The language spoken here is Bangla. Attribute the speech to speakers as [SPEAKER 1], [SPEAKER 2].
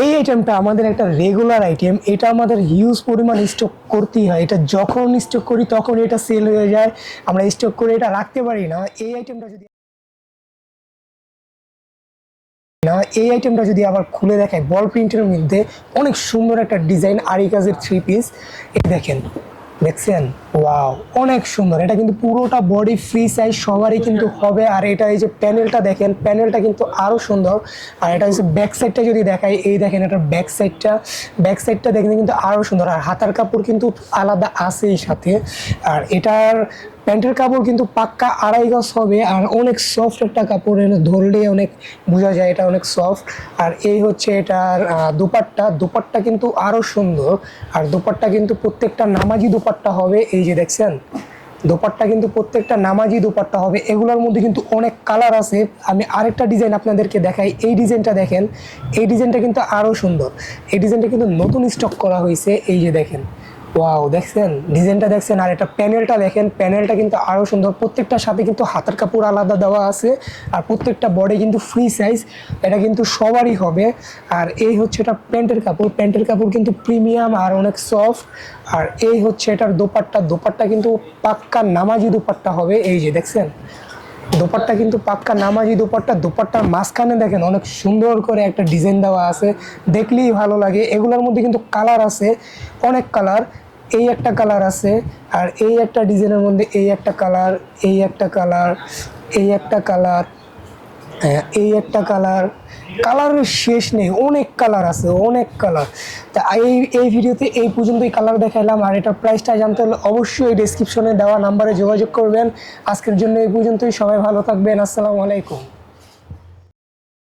[SPEAKER 1] এই আইটেমটা আমাদের একটা রেগুলার আইটেম এটা আমাদের হিউজ পরিমাণ স্টক করতেই হয়। এটা যখন স্টক করি তখন এটা সেল হয়ে যায়। আমরা স্টক করে এটা রাখতে পারি না। এই আইটেমটা যদি না, এই আইটেমটা যদি আবার খুলে দেখায় বল প্রিন্টের মধ্যে অনেক সুন্দর একটা ডিজাইন আরিকাজের থ্রি পিস এই দেখেন দেখছেন? ওয়াও, অনেক সুন্দর। এটা কিন্তু পুরোটা বডি ফ্রি সাইজ সবারই কিন্তু হবে। আর এটা এই যে প্যানেলটা দেখেন প্যানেলটা কিন্তু আরও সুন্দর। আর এটা হচ্ছে ব্যাক সাইডটা যদি দেখাই, এই দেখেন এটার ব্যাক সাইডটা ব্যাক সাইডটা দেখেন কিন্তু আরও সুন্দর। আর হাতার কাপড় কিন্তু আলাদা আছে এই সাথে। আর এটার প্যান্টের কাপড় কিন্তু পাক্কা আড়াই গজ হবে আর অনেক সফট একটা কাপড় ধরলে অনেক বোঝা যায় এটা অনেক সফট আর এই হচ্ছে এটার দুপাট্টা। দুপাট্টা কিন্তু আরও সুন্দর। আর দুপাট্টা কিন্তু প্রত্যেকটা নামাজি দুপাট্টা হবে। এই যে দেখছেন? দোপাট্টা কিন্তু প্রত্যেকটা নামাজি দোপাট্টা হবে। এগুলোর মধ্যে কিন্তু অনেক কালার আছে। আমি আরেকটা ডিজাইন আপনাদেরকে দেখাই। এই ডিজাইনটা দেখেন। এই ডিজাইনটা কিন্তু আরও সুন্দর। এই ডিজাইনটা কিন্তু নতুন স্টক করা হয়েছে। এই যে দেখেন। ওয়াও দেখছেন? ডিজাইনটা দেখছেন? আর এটা প্যানেলটা দেখেন প্যানেলটা কিন্তু আরও সুন্দর। প্রত্যেকটার সাথে কিন্তু হাতের কাপড় আলাদা দেওয়া আছে। আর প্রত্যেকটা বডি কিন্তু ফ্রি সাইজ এটা কিন্তু সবারই হবে। আর এই হচ্ছে এটা প্যান্টের কাপড়। প্যান্টের কাপড় কিন্তু প্রিমিয়াম আর অনেক সফট আর এই হচ্ছে এটার দোপাট্টা। দোপাট্টা কিন্তু পাক্কা নামাজি দোপাট্টা হবে। এই যে দেখছেন? দোপাট্টা কিন্তু পাক্কা নামাজি দোপাট্টা। দোপাট্টার মাঝখানে দেখেন অনেক সুন্দর করে একটা ডিজাইন দেওয়া আছে। দেখলেই ভালো লাগে। এগুলোর মধ্যে কিন্তু কালার আছে। অনেক কালার এই একটা কালার আছে, আর এই একটা ডিজাইনের মধ্যে এই একটা কালার এই একটা কালার এই একটা কালার হ্যাঁ এই একটা কালার কালারের শেষ নেই, অনেক কালার আছে, অনেক কালার তা এই এই ভিডিওতে এই পর্যন্তই কালার দেখাইলাম, আর এটার প্রাইসটা জানতে হলে অবশ্যই ডিসক্রিপশনে দেওয়া নাম্বারে যোগাযোগ করবেন। আজকের জন্য এই পর্যন্তই, সবাই ভালো থাকবেন, আসসালামু আলাইকুম।